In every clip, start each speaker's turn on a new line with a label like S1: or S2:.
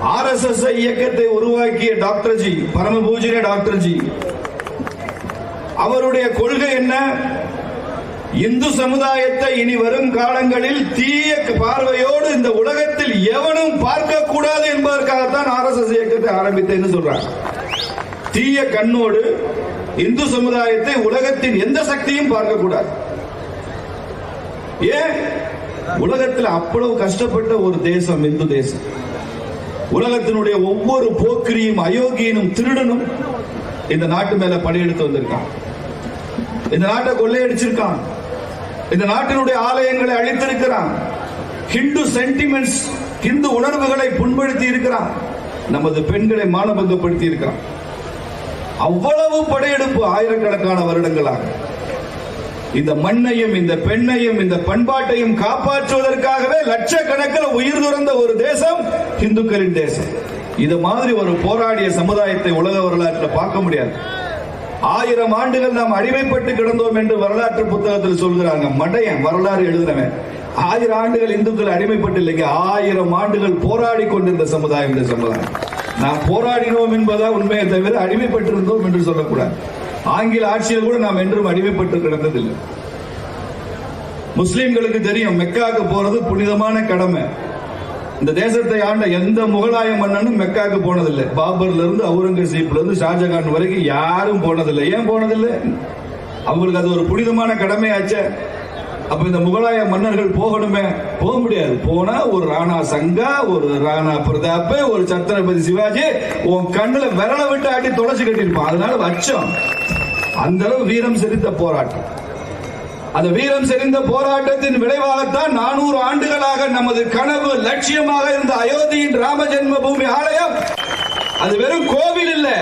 S1: RSS இயக்கத்தை உருவாக்கிய doctor G பரம பூஜ்ய டாக்டர் ஜி. அவருடைய கொள்கை என்ன? இந்து சமுதாயத்தை இனி வரும் காலங்களில் தீய பார்வையோடு இந்த உலகத்தில் எவனும் பார்க்க கூடாது என்பதற்காகத்தான் ஆர்எஸ்எஸ் இயக்கத்தை ஆரம்பித்தேன்னு சொல்றாங்க. தீய கண்ணோடு இந்து சமுதாயத்தை உலகத்தின் எந்த சக்தியும் பார்க்க கூடாது ஏன்? உலகத்தில் அவ்வளவு கஷ்டப்பட்ட ஒரு தேசம் இந்து தேசம். உலகத்தினுடைய ஒவ்வொரு போக்கிரியும் அயோக்கியனும் திருடனும் இந்த நாட்டு மேல படையெடுத்து வந்திருக்கான். இந்த நாட்டை கொள்ளையடிச்சிருக்கான். இந்த நாட்டினுடைய ஆலயங்களை அழித்திருக்கிறான். ஹிந்து சென்டிமெண்ட்ஸ் ஹிந்து உணர்வுகளை புண்படுத்தி இருக்கிறான். நமது பெண்களை மானபங்கப்படுத்தி இருக்கிறான். அவ்வளவு படையெடுப்பு ஆயிரக்கணக்கான வருடங்களாக. இந்த மண்ணையும் இந்த பெண்ணையும் இந்த பண்பாட்டையும் காப்பாற்றுவதற்காகவே லட்சக்கணக்கில் உயிர் துறந்த ஒரு தேசம் இந்துக்களின் தேசம். இது மாதிரி ஒரு போராடிய சமுதாயத்தை உலக வரலாற்றில் பார்க்க முடியாது. ஆயிரம் ஆண்டுகள் நாம் அடிமைப்பட்டு கிடந்தோம் என்று வரலாற்று புத்தகத்தில் சொல்கிறாங்க. மடையன் வரலாறு எழுதுறவன். ஆயிரம் ஆண்டுகள் இந்துக்கள் அடிமைப்பட்டு இல்லைங்க ஆயிரம் ஆண்டுகள் போராடி கொண்டிருந்த சமுதாயம் இந்த சமுதாயம். நாம் போராடினோம் என்பதா உண்மையை தவிர அடிமைப்பட்டிருந்தோம் என்று சொல்லக்கூடாது. ஆங்கில ஆட்சியில் கூட நாம் என்றும் அடிமைப்பட்டு கிடந்ததில்லை. முஸ்லிம்களுக்கு தெரியும் மெக்காவுக்கு போறது புனிதமான கடமை. இந்த தேசத்தை ஆண்ட எந்த முகலாய மன்னனும் மெக்காவுக்கு போனதில்லை. பாபர்ல இருந்து அவுரங்கசீப்ல இருந்து ஷாஜகான் வரைக்கும் யாரும் போனதில்லை. ஏன் போனதில்லை? அவங்களுக்கு அது ஒரு புனிதமான கடமையாச்சே. அப்ப இந்த முகலாய மன்னர்கள் போகணுமே? போக முடியாது. போனா ஒரு ராணா சங்கா ஒரு ராணா பிரதாப் ஒரு சத்திரபதி சிவாஜி உன் கண்ணுல விரல விட்டு ஆட்டி தொலைச்சு கட்டியிருப்பான். அதனால வச்சோம் அந்த அளவு வீரம் செறிந்த போராட்டம். அந்த வீரம் செறிந்த போராட்டத்தின் விளைவாகத்தான் நானூறு ஆண்டுகளாக நமது கனவு லட்சியமாக இருந்த அயோத்தியின் ராம ஜென்ம பூமி ஆலயம். அது வெறும் கோவில் இல்லை.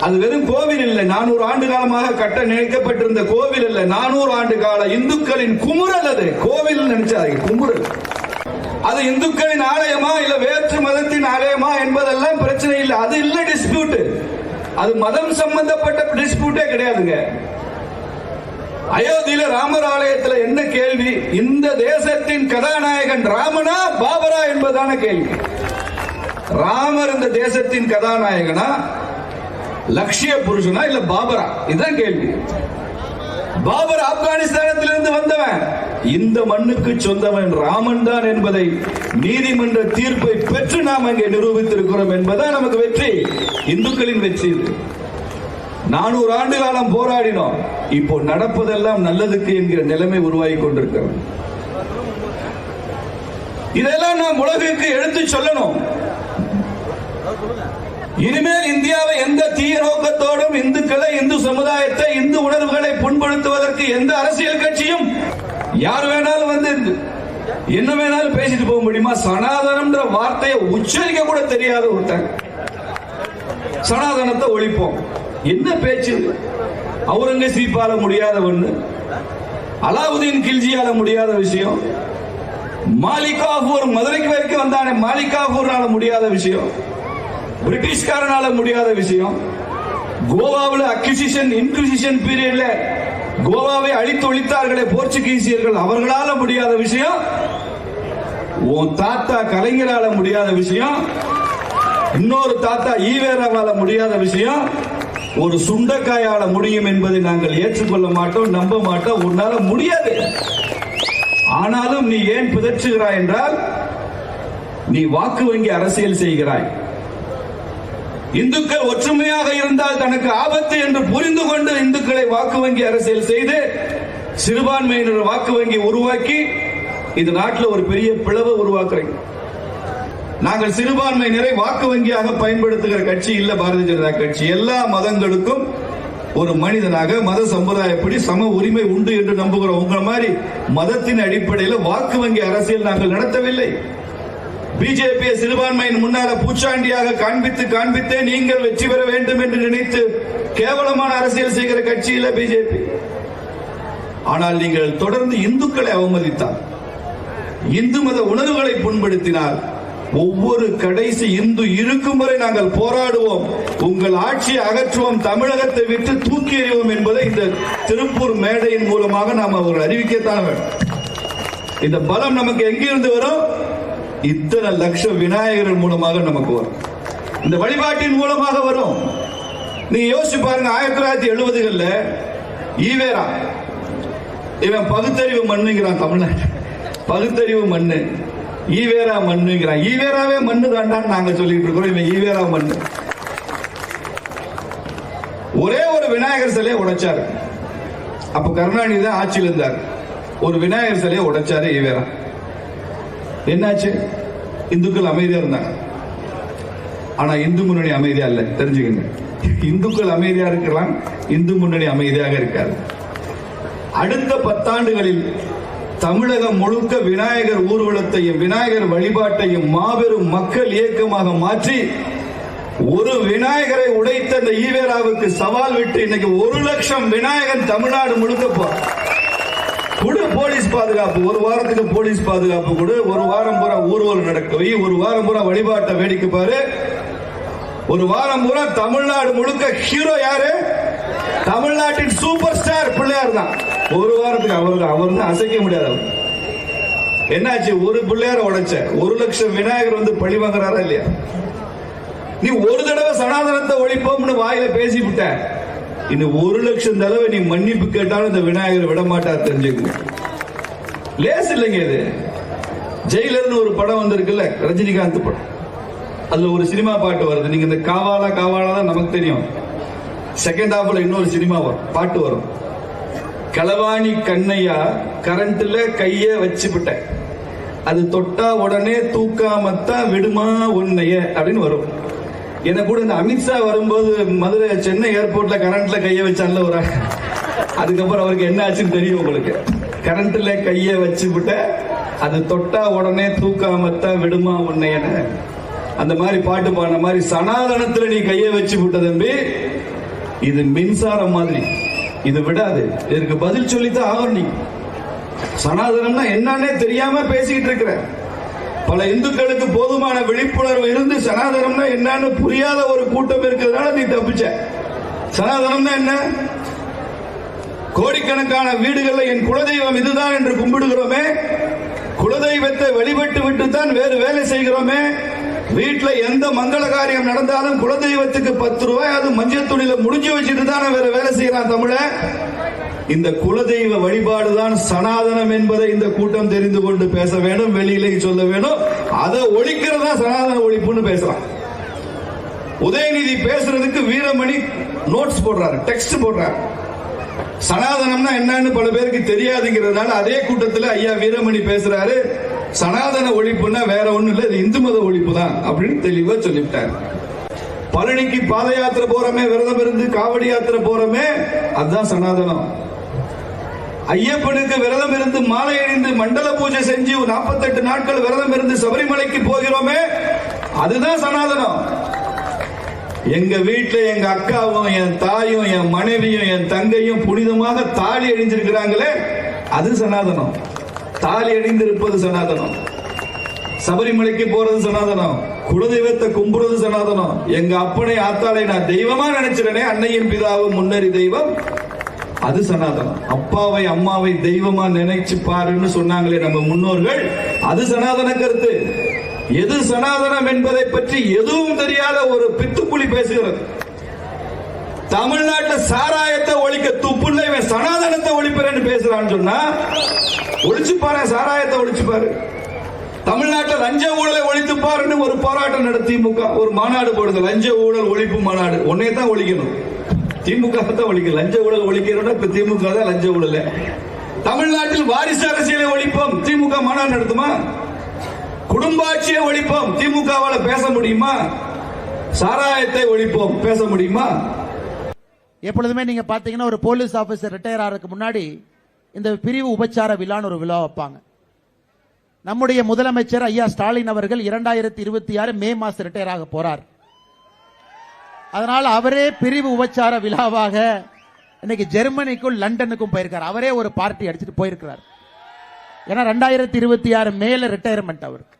S1: அது வெறும் கோவில் இல்லை. நானூறு ஆண்டு காலமாக கட்ட நினைக்கப்பட்டிருந்த கோவில் இல்லை. நானூறு ஆண்டு கால இந்துக்களின் குமுறல் அது. கோவில் நினைச்சாரு குமுறல். அது இந்துக்களின் ஆலயமா இல்ல வேற்று மதத்தின் ஆலயமா என்பதெல்லாம் பிரச்சனை இல்லை. அது இல்லை டிஸ்பியூட் அது மதம் சம்பந்தப்பட்ட டிஸ்பியூட்டே கிடையாதுங்க. அயோத்தியில ராமர் ஆலயத்துல என்ன கேள்வி? இந்த தேசத்தின் கதாநாயகன் ராமனா பாபரா என்பதான கேள்வி. ராமர் இந்த தேசத்தின் கதாநாயகனா லட்சிய புருஷனா இல்ல பாபரா? இதுதான் கேள்வி. பாபர் ஆப்கானிஸ்தானத்திலிருந்து வந்தவன். இந்த மண்ணுக்கு சொந்தவன் ராமன் தான் என்பதை நீதிமன்ற தீர்ப்பை பெற்று நாம் அங்கே நிரூபித்திருக்கிறோம் என்பதுதான் நமக்கு வெற்றி. இந்துக்களின் வெற்றி நானூறு ஆண்டு காலம் போராடினோம். இப்போ நடப்பதெல்லாம் நல்லதுக்கு என்கிற நிலைமை உருவாகி கொண்டிருக்கிறது. இதெல்லாம் நாம் உலகிற்கு எடுத்து சொல்லணும். இனிமேல் இந்தியாவை எந்த தீய நோக்கத்தோடும் இந்துக்களை இந்து சமுதாயத்தை இந்து உணர்வுகளை புண்படுத்துவதற்கு எந்த அரசியல் கட்சியும் யார் வேணாலும் வந்து என்ன வேணாலும் பேசிட்டு போக முடியுமா? சனாதனம்ன்ற வார்த்தையை உச்சரிக்க கூட தெரியாத ஒருத்தன். சனாதனத்தை ஒழிப்போம். என்ன பேச்சு? அவுரங்கசீப்பால முடியாத ஒண்ணு. அலாவுதீன் கில்ஜியால முடியாத விஷயம். மாலிகாபூர் மதுரைக்கு வரைக்கும் வந்தானே மாலிகாபூர்னால முடியாத விஷயம். பிரிட்டிஷ்காரனால முடியாத விஷயம். கோவாவில் அக்யூசிஷன் இன்குசிஷன் பீரியட்ல கோவாவை அழித்து ஒழித்தார்களே போர்ச்சுகீசியர்கள் அவர்களால முடியாத விஷயம். உன் தாத்தா கலைஞரால முடியாத விஷயம். இன்னொரு தாத்தா ஈவேராவால முடியாத விஷயம். ஒரு சுண்டக்காயால முடியும் என்பதை நாங்கள் ஏற்றுக்கொள்ள மாட்டோம் நம்ப மாட்டோம் உன்னால முடியாது. ஆனாலும் நீ ஏன் பிதற்றுகிறாய் என்றால் நீ வாக்கு வங்கி அரசியல் செய்கிறாய். இந்துக்கள் ஒற்றுமையாக இருந்தால் தனக்கு ஆபத்து என்று புரிந்து கொண்டு இந்துக்களை வாக்கு வங்கி அரசியல் செய்து சிறுபான்மையினர் வாக்கு வங்கி உருவாக்கி இந்த நாட்டில் ஒரு பெரிய பிளவை உருவாக்குறீங்க நாங்கள் சிறுபான்மையினரை வாக்கு வங்கியாக பயன்படுத்துகிற கட்சி இல்ல பாரதிய ஜனதா கட்சி. எல்லா மதங்களுக்கும் ஒரு மனிதனாக மத சமுதாயப்படி சம உரிமை உண்டு என்று நம்புகிறோம் உங்களை மாதிரி மதத்தின் அடிப்படையில் வாக்கு வங்கி அரசியல் நாங்கள் நடத்தவில்லை. பிஜேபியை சிறுபான்மையின் முன்னால பூச்சாண்டியாக காண்பித்து காண்பித்தே நீங்கள் வெற்றி பெற வேண்டும் என்று நினைத்து கேவலமான அரசியல் செய்கிற கட்சியில் பிஜேபி. ஆனால் நீங்கள் தொடர்ந்து இந்துக்களை அவமதித்தார் இந்து மத உணர்வுகளை புண்படுத்தினார் ஒவ்வொரு கடைசி இந்து இருக்கும் வரை நாங்கள் போராடுவோம் உங்கள் ஆட்சியை அகற்றுவோம் தமிழகத்தை விட்டு தூக்கி எறிவோம் என்பதை இந்த திருப்பூர் மேடையின் மூலமாக நாம் அவர்கள் அறிவிக்கத்தான் வேண்டும். இந்த பலம் நமக்கு எங்கிருந்து வரும்? இத்தனை லட்சம் விநாயகர் மூலமாக நமக்கு வரும். இந்த வழிபாட்டின் மூலமாக வரும். நீங்க யோசிச்சு பாருங்க ஆயிரத்தி தொள்ளாயிரத்தி எழுபதுகள்ல ஈவேரா. இவன் பகுத்தறிவு மண்ணுங்கிறான் தமிழ்நாட்டு பகுத்தறிவு மண்ணு. ஈவேரா மண்ணுங்கிறான். ஈவேராவே மண்ணு தாண்டான்னு நாங்க சொல்லிட்டு இருக்கிறோம். இவன் ஈவேரா மண்ணு. ஒரே ஒரு விநாயகர் சிலையை உடைச்சாரு. அப்ப கருணாநிதி தான் ஆட்சியில் இருந்தார் ஒரு விநாயகர் சிலையை உடைச்சாரு ஈவேரா. என்னாச்சு? இந்துக்கள் அமைதியா இருந்தாங்க. ஆனா இந்து முன்னணி அமைதியா இல்லை. தெரிஞ்சுக்கங்க. இந்துக்கள் அமைதியா இருக்கலாம் இந்து முன்னணி அமைதியாக இருக்காது. அடுத்த பத்தாண்டுகளில் தமிழகம் முழுக்க விநாயகர் ஊர்வலத்தையும் விநாயகர் வழிபாட்டையும் மாபெரும் மக்கள் இயக்கமாக மாற்றி ஒரு விநாயகரை உடைத்த இந்த ஈவேராவுக்கு சவால் விட்டு இன்னைக்கு ஒரு லட்சம் விநாயகன் தமிழ்நாடு முழுக்க போ கொடு போலீஸ் பாதுகாப்பு ஒரு வாரத்துக்கு போலீஸ் பாதுகாப்பு கொடு. ஒரு வாரம் பூரா ஊர்வலம் நடக்க. வை ஒரு வாரம் பூரா வழிபாட்டை வேடிக்கை பாரு. ஒரு வாரம் பூரா தமிழ்நாடு முழுக்க ஹீரோ யாரு? தமிழ்நாட்டின் சூப்பர் ஸ்டார் பிள்ளையார் தான். ஒரு வாரத்துக்கு அவருக்கு அவர் தான் அசைக்க முடியாது என்னாச்சு? ஒரு பிள்ளையார உடைச்ச. ஒரு லட்சம் விநாயகர் வந்து பழி வாங்குறாரா இல்லையா? நீ ஒரு தடவை சனாதனத்தை ஒழிப்போம்னு வாயில பேசிவிட்ட. இன்னும் ஒரு லட்சம் தடவை நீ மன்னிப்பு கேட்டாலும் இந்த விநாயகர் விட மாட்டார் தெரிஞ்சுக்கணும் லேஸ் இல்லைங்க இது. ஜெயிலர்னு ஒரு படம் வந்திருக்குல்ல ரஜினிகாந்த் படம். அதுல ஒரு சினிமா பாட்டு வருது. நீங்க இந்த காவாலா காவாலா தான் நமக்கு தெரியும். செகண்ட் ஹாஃப்ல இன்னொரு சினிமா வரும். பாட்டு வரும். களவாணி கண்ணையா கரண்ட்ல கைய வச்சுவிட்ட அது தொட்டா உடனே தூக்காமத்தான் விடுமா உன்னைய அப்படின்னு வரும். என்ன கூட இந்த அமித்ஷா வரும்போது மதுரை சென்னை ஏர்போர்ட்ல கரண்ட்ல கைய வச்சான்ல ஒரு அதுக்கப்புறம் அவருக்கு என்ன ஆச்சுன்னு தெரியும் உங்களுக்கு. கரண்ட்ல கைய வச்சு விட்ட அது தொட்டா உடனே தூக்காமத்தான் விடுமா உன்னையன அந்த மாதிரி பாட்டு பாடின மாதிரி சனாதனத்துல நீ கைய வச்சு விட்ட தம்பி இது மின்சாரம் மாதிரி. இது விடாது. இதற்கு பதில் சொல்லித்தான் ஆகணும் நீ. சனாதனம்னா என்னன்னே தெரியாம பேசிக்கிட்டு இருக்கிற. பல இந்துக்களுக்கு போதுமான விழிப்புணர்வு இருந்து சனாதனம்னா என்னன்னு புரியாத ஒரு கூட்டம் இருக்கிறதுனால நீ தப்பிச்ச. சனாதனம்னா என்ன? கோடிக்கணக்கான வீடுகளில் என் குலதெய்வம் இதுதான் என்று கும்பிடுகிறோமே குலதெய்வத்தை வழிபட்டு விட்டு தான் வேறு வேலை செய்கிறோமே வீட்டில் எந்த மங்கள காரியம் நடந்தாலும் குலதெய்வத்துக்கு பத்து ரூபாய் அது மஞ்சள் துணியில முடிஞ்சு வச்சுட்டு தானே வேற வேலை செய்யறான் தமிழ. இந்த குலதெய்வ வழிபாடுதான் சனாதனம் என்பதை இந்த கூட்டம் தெரிந்து கொண்டு பேச வேண்டும் வெளியிலே சொல்ல வேண்டும். அதை ஒழிக்கிறதா சனாதன ஒழிப்புன்னு பேசுறான். உதயநிதி பேசுறதுக்கு வீரமணி நோட்ஸ் போடுறாரு டெக்ஸ்ட் போடுறாரு. சனாதனம்னா என்னன்னு பல பேருக்கு தெரியாதுங்கிறதுனால அதே கூட்டத்தில் ஐயா வீரமணி பேசுறாரு. சனாதன ஒழிப்புன்னா வேற ஒண்ணும் இல்லை இது இந்து மத ஒழிப்பு தான் அப்படின்னு தெளிவா சொல்லிவிட்டாரு. பழனிக்கு பாத யாத்திரை போறோமே விரதம் இருந்து காவடி யாத்திரை போறோமே அதுதான் சனாதனம். ஐயப்பனுக்கு விரதம் இருந்து மாலை அணிந்து மண்டல பூஜை செஞ்சு 48 நாட்கள் விரதம் இருந்து சபரிமலைக்கு போகிறோமே அதுதான் சனாதனம். எங்க வீட்டுல எங்க அக்காவும் என் தாயும் என் மனைவியும் என் தங்கையும் புனிதமாக தாலி அணிஞ்சிருக்கிறாங்களே அது சனாதனம். தாலி அணிந்திருப்பது சனாதனம். சபரிமலைக்கு போறது சனாதனம். குலதெய்வத்தை கும்புறது சனாதனம். எங்க அப்பனை ஆத்தாளை நான் தெய்வமா நினைச்சிடனே அன்னையின் பிதாவும் முன்னறி தெய்வம். அது சனாதனம். அப்பாவை அம்மாவை தெய்வமா நினைச்சு பாருன்னு சொன்னாங்களே நம்ம முன்னோர்கள் அது சனாதன கருத்து. எது சனாதனம் என்பதை பற்றி எதுவும் தெரியாத ஒரு பித்துப்புலி பேசுகிறது. தமிழ்நாட்டில் சாராயத்தை ஒழிக்க துப்புள்ள இவன் சனாதனத்தை ஒழிப்பறேன்னு பேசுறான்னு சொன்னா ஒழிச்சு பாரு சாராயத்தை ஒழிச்சு பாரு. தமிழ்நாட்டில் லஞ்ச ஊழலை ஒழித்து பாருன்னு ஒரு போராட்டம் நடத்தி திமுக ஒரு மாநாடு போடுது. லஞ்ச ஊழல் ஒழிப்பு மாநாடு. ஒன்னே தான் ஒழிக்கணும். திமுக தான் ஒழிக்க லஞ்ச ஊழல் ஒழிக்கிறோட இப்ப திமுக தான் லஞ்ச ஊழல். தமிழ்நாட்டில் வாரிசு அரசியலை ஒழிப்போம். திமுக மாநாடு நடத்துமா? குடும்பாட்சியை ஒழிப்போம். திமுகவால பேச முடியுமா? சாராயத்தை ஒழிப்போம். பேச முடியுமா?
S2: எப்பொழுதுமே நீங்க பாத்தீங்கன்னா ஒரு போலீஸ் ஆபீசர் ரிட்டையர் ஆகிறதுக்கு முன்னாடி இந்த பிரிவு உபச்சார விழான்னு ஒரு விழா வைப்பாங்க. நம்முடைய முதலமைச்சர் ஐயா ஸ்டாலின் அவர்கள் இரண்டாயிரத்தி இருபத்தி ஆறு மே மாசம் ரிட்டையர் ஆக போறார். அதனால அவரே பிரிவு உபச்சார விழாவாக இன்னைக்கு ஜெர்மனிக்கும் லண்டனுக்கும் போயிருக்கார். அவரே ஒரு பார்ட்டி அடிச்சுட்டு போயிருக்கிறார். ஏன்னா ரெண்டாயிரத்தி இருபத்தி ஆறு மேல ரிட்டையர்மெண்ட் அவருக்கு.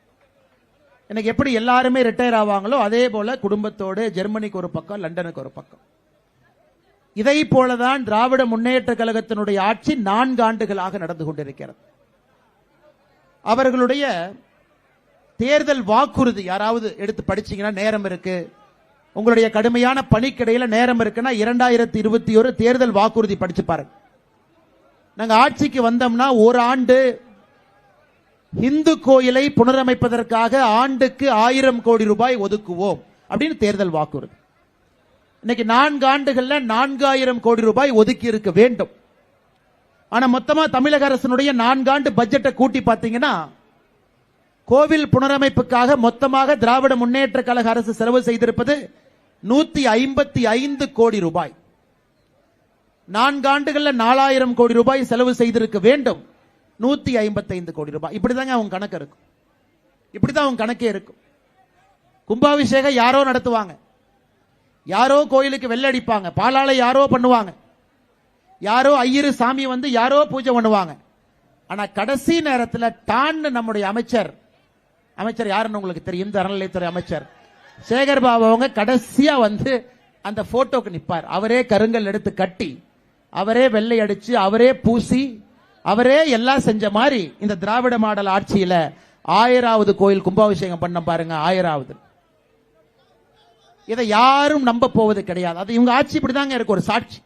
S2: இன்னைக்கு எப்படி எல்லாருமே ரிட்டையர் ஆவாங்களோ அதே போல குடும்பத்தோடு ஜெர்மனிக்கு ஒரு பக்கம் லண்டனுக்கு ஒரு பக்கம். இதை போலதான் திராவிட முன்னேற்ற கழகத்தினுடைய ஆட்சி நான்கு ஆண்டுகளாக நடந்து கொண்டிருக்கிறது. அவர்களுடைய தேர்தல் வாக்குறுதி யாராவது எடுத்து படிச்சீங்கன்னா நேரம் இருக்கு. உங்களுடைய கடுமையான பணிக்கிடையில நேரம் இருக்குன்னா இரண்டாயிரத்தி இருபத்தி ஒரு தேர்தல் வாக்குறுதி படிச்சு பாருங்க. நாங்க ஆட்சிக்கு வந்தோம்னா ஒரு ஆண்டு இந்து கோயிலை புனரமைப்பதற்காக ஆண்டுக்கு ஆயிரம் கோடி ரூபாய் ஒதுக்குவோம் அப்படின்னு தேர்தல் வாக்குறுதி. இன்னைக்கு நான்கு ஆண்டுகள்ல நான்காயிரம் கோடி ரூபாய் ஒதுக்கி இருக்க வேண்டும். ஆனா மொத்தமா தமிழக அரசினுடைய நான்காண்டு பட்ஜெட்டை கூட்டி பார்த்தீங்கன்னா கோவில் புனரமைப்புக்காக மொத்தமாக திராவிட முன்னேற்ற கழக அரசு செலவு செய்திருப்பது நூத்தி ஐம்பத்தி ஐந்து கோடி ரூபாய். நான்காண்டுகள்ல நாலாயிரம் கோடி ரூபாய் செலவு செய்திருக்க வேண்டும். நூத்தி ஐம்பத்தி ஐந்து கோடி ரூபாய். இப்படிதாங்க அவங்க கணக்கு இருக்கும். இப்படிதான் அவங்க கணக்கே இருக்கும். கும்பாபிஷேகம் யாரோ நடத்துவாங்க. யாரோ கோயிலுக்கு வெள்ளை அடிப்பாங்க. பாலாளை யாரோ பண்ணுவாங்க. யாரோ ஐயரு சாமி வந்து யாரோ பூஜை பண்ணுவாங்க. ஆனா கடைசி நேரத்தில் டான்னு நம்முடைய அமைச்சர். அமைச்சர் யாருன்னு உங்களுக்கு தெரியும்? இந்த அறநிலையத்துறை அமைச்சர். சேகர் பாபு அவங்க கடைசியா வந்து அந்த போட்டோக்கு நிப்பார். அவரே கருங்கல் எடுத்து கட்டி அவரே வெள்ளை அடிச்சு அவரே பூசி அவரே எல்லாம் செஞ்ச மாதிரி இந்த திராவிட மாடல் ஆட்சியில ஆயிராவது கோயில் கும்பாபிஷேகம் பண்ண பாருங்க ஆயிராவது. இதை யாரும் நம்ப போவது கிடையாது. அது இவங்க ஆட்சி இப்படிதாங்க இருக்கு ஒரு சாட்சி.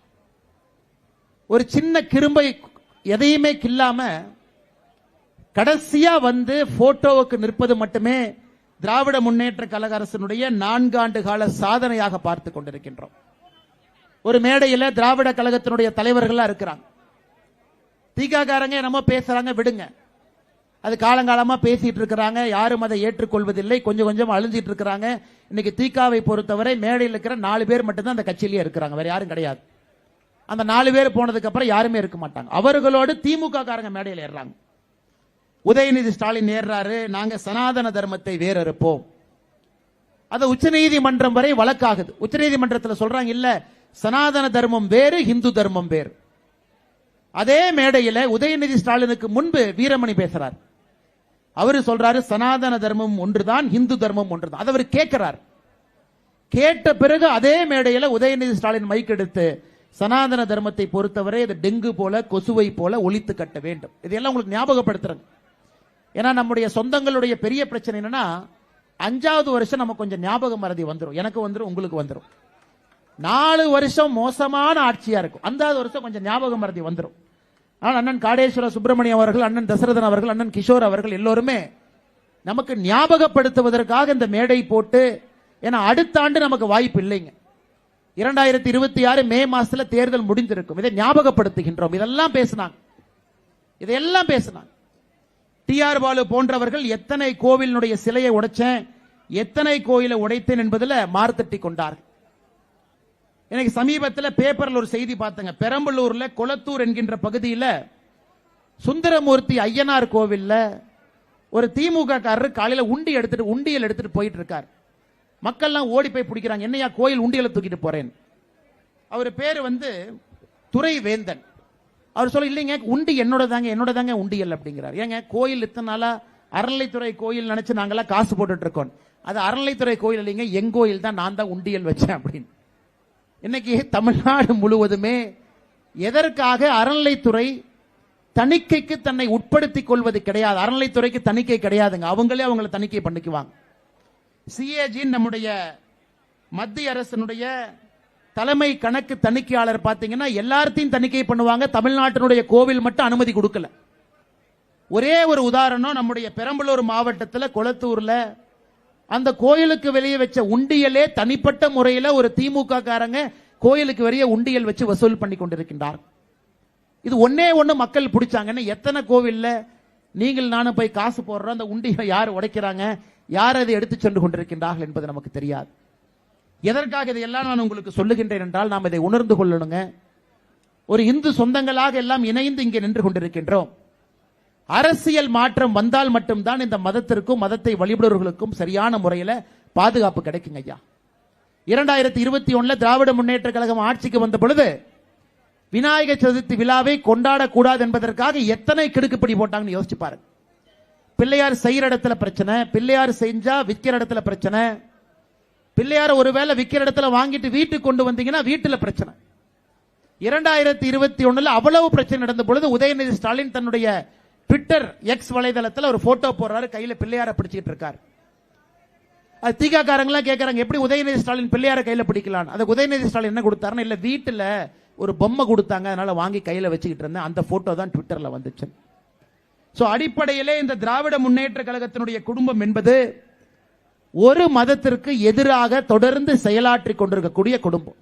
S2: ஒரு சின்ன கிரும்பை எதையுமே கில்லாம கடைசியா வந்து போட்டோவுக்கு நிற்பது மட்டுமே திராவிட முன்னேற்ற கழக அரசினுடைய நான்காண்டு கால சாதனையாக பார்த்து கொண்டிருக்கின்றோம். ஒரு மேடையில் திராவிட கழகத்தினுடைய தலைவர்களாக இருக்கிறாங்க. தீகாக்காரங்க என்னமோ பேசுறாங்க விடுங்க. அது காலங்காலமா பேசிட்டு இருக்கிறாங்க யாரும் அதை ஏற்றுக்கொள்வதில்லை கொஞ்சம் கொஞ்சம் அழிஞ்சிட்டு இருக்கிறாங்க. இன்னைக்கு தீகாவை பொறுத்தவரை மேடையில் இருக்கிற நாலு பேர் மட்டும்தான் அந்த கட்சியிலேயே இருக்கிறாங்க வேற யாரும் கிடையாது. அந்த நாலு பேர் போனதுக்கு அப்புறம் யாருமே இருக்க மாட்டாங்க. அவர்களோடு திமுக காரங்க மேடையில் ஏறுறாங்க. உதயநிதி ஸ்டாலின் ஏறாரு நாங்க சனாதன தர்மத்தை வேறறுப்போம். அது உச்சநீதிமன்றம் வரை வழக்காகுது. உச்சநீதிமன்றத்தில் சொல்றாங்க இல்ல சனாதன தர்மம் வேறு இந்து தர்மம் வேறு. அதே மேடையில உதயநிதி ஸ்டாலினுக்கு முன்பு வீரமணி பேசுறார். அவரு சொல்றாரு சனாதன தர்மம் ஒன்றுதான் இந்து தர்மம் ஒன்றுதான். அதை அவர் கேட்கிறார் கேட்ட பிறகு அதே மேடையில உதயநிதி ஸ்டாலின் மைக் எடுத்து சனாதன தர்மத்தை பொறுத்தவரை இது டெங்கு போல கொசுவை போல ஒழித்து கட்ட வேண்டும். இதெல்லாம் உங்களுக்கு ஞாபகப்படுத்துறேன். ஏன்னா நம்முடைய சொந்தங்களுடைய பெரிய பிரச்சனை என்னன்னா அஞ்சாவது வருஷம் நமக்கு கொஞ்சம் ஞாபக மறதி வந்துடும் எனக்கு வந்துடும் உங்களுக்கு வந்துடும் நாலு வருஷம் மோசமான ஆட்சியா இருக்கும். அஞ்சாவது வருஷம் கொஞ்சம் ஞாபக மறதி வந்துடும் ஆனால் அண்ணன் காடேஸ்வர சுப்பிரமணியம் அவர்கள் அண்ணன் தசரதன் அவர்கள் அண்ணன் கிஷோர் அவர்கள் எல்லோருமே நமக்கு ஞாபகப்படுத்துவதற்காக இந்த மேடை போட்டு ஏன்னா அடுத்த ஆண்டு நமக்கு வாய்ப்பு இல்லைங்க. இரண்டாயிரத்தி இருபத்தி ஆறு மே மாசத்துல தேர்தல் முடிந்திருக்கும். இதை ஞாபகப்படுத்துகின்றோம். இதெல்லாம் பேசினாங்க. இதையெல்லாம் பேசினாங்க. டிஆர் பாலு போன்றவர்கள் எத்தனை கோவிலினுடைய சிலையை உடைச்சேன் எத்தனை கோயிலை உடைத்தேன் என்பதில் மார்த்தட்டி கொண்டார்கள். எனக்கு சமீபத்தில் பேப்பரில் ஒரு செய்தி பார்த்தங்க. பெரம்பலூர்ல கொளத்தூர் என்கின்ற பகுதியில் சுந்தரமூர்த்தி ஐயனார் கோவில்ல ஒரு திமுக காரர் காலையில் உண்டி எடுத்துட்டு உண்டியல் எடுத்துட்டு போயிட்டு இருக்கார். மக்கள்லாம் ஓடி போய் பிடிக்கிறாங்க. என்னையா கோயில் உண்டியலை தூக்கிட்டு போறேன் அவர் பேர் வந்து துரை வேந்தன் அவர் சொல்ல இல்லைங்க உண்டி என்னோட தாங்க என்னோட தாங்க உண்டியல் அப்படிங்கிறார். ஏங்க கோயில் இத்தனை நாளா அறநிலைத்துறை கோயில் நினைச்சு நாங்களாம் காசு போட்டுட்டு இருக்கோம். அது அறநிலைத்துறை கோயில் இல்லைங்க எங் கோயில் தான் நான் தான் உண்டியல் வச்சேன் அப்படின்னு. இன்னைக்கு தமிழ்நாடு முழுவதுமே எதற்காக அறநிலைத்துறை தணிக்கைக்கு தன்னை உட்படுத்திக் கொள்வது கிடையாது? அறநிலைத்துறைக்கு தணிக்கை கிடையாதுங்க. அவங்களே அவங்கள தணிக்கை பண்ணிக்குவாங்க. சிஏஜி நம்முடைய மத்திய அரசினுடைய தலைமை கணக்கு தணிக்கையாளர் பார்த்தீங்கன்னா எல்லாத்தையும் தணிக்கை பண்ணுவாங்க. தமிழ்நாட்டினுடைய கோவில் மட்டும் அனுமதி கொடுக்கல. ஒரே ஒரு உதாரணம் நம்முடைய பெரம்பலூர் மாவட்டத்தில் குளத்தூரில் அந்த கோயிலுக்கு வெளியே வச்ச உண்டியலே தனிப்பட்ட முறையில் ஒரு திமுக காரங்க கோயிலுக்கு வெளியே உண்டியல் வச்சு வசூல் பண்ணி கொண்டிருக்கின்றார். இது ஒன்னே ஒன்று மக்கள் பிடிச்சாங்கன்னு எத்தனை கோவில்ல நீங்கள் நானும் போய் காசு போடுறோம் அந்த உண்டியை யார் உடைக்கிறாங்க யார் அதை எடுத்து சென்று கொண்டிருக்கின்றார்கள் என்பது நமக்கு தெரியாது. எதற்காக இதையெல்லாம் நான் உங்களுக்கு சொல்லுகின்றேன் என்றால் நாம் இதை உணர்ந்து கொள்ளணுங்க. ஒரு இந்து சொந்தங்களாக எல்லாம் இணைந்து இங்கே நின்று கொண்டிருக்கின்றோம். அரசியல் மாற்றம் வந்தால் மட்டும்தான் இந்த மதத்திற்கும் மதத்தை வழிபடுவர்களுக்கும் சரியான முறையில் பாதுகாப்பு கிடைக்குங்க ஐயா. இரண்டாயிரத்தி இருபத்தி ஒன்றில் திராவிட முன்னேற்ற கழகம் ஆட்சிக்கு வந்த பொழுது விநாயகர் சதுர்த்தி விழாவை கொண்டாடக்கூடாது என்பதற்காக எத்தனை கிடுக்குப்படி போட்டாங்கன்னு யோசிச்சு பாருங்க. பிள்ளையார் செய்யற இடத்துல பிரச்சனை பிள்ளையார் செஞ்சா விற்கிற இடத்துல பிரச்சனை பிள்ளையார் ஒருவேளை விற்கிற இடத்துல வாங்கிட்டு வீட்டுக்கு கொண்டு வந்தீங்கன்னா வீட்டில் பிரச்சனை. இரண்டாயிரத்தி இருபத்தி ஒண்ணுல அவ்வளவு பிரச்சனை நடந்த பொழுது உதயநிதி ஸ்டாலின் தன்னுடைய ட்விட்டர் எக்ஸ் வலைதளத்தில் ஒரு போட்டோ போடுறாரு கையில பிள்ளையார பிடிச்சிட்டு இருக்காரு. அது தீகாக்காரங்களாம் கேட்குறாங்க எப்படி உதயநிதி ஸ்டாலின் பிள்ளையார கையில பிடிக்கலாம் அதுக்கு உதயநிதி ஸ்டாலின் என்ன கொடுத்தாருன்னா இல்ல வீட்டுல ஒரு பொம்மை கொடுத்தாங்க அதனால வாங்கி கையில வச்சுக்கிட்டு இருந்தேன். அந்த போட்டோ தான் ட்விட்டர்ல வந்துச்சு. ஸோ அடிப்படையிலே இந்த திராவிட முன்னேற்ற கழகத்தினுடைய குடும்பம் என்பது ஒரு மதத்திற்கு எதிராக தொடர்ந்து செயலாற்றி கொண்டிருக்கக்கூடிய குடும்பம்.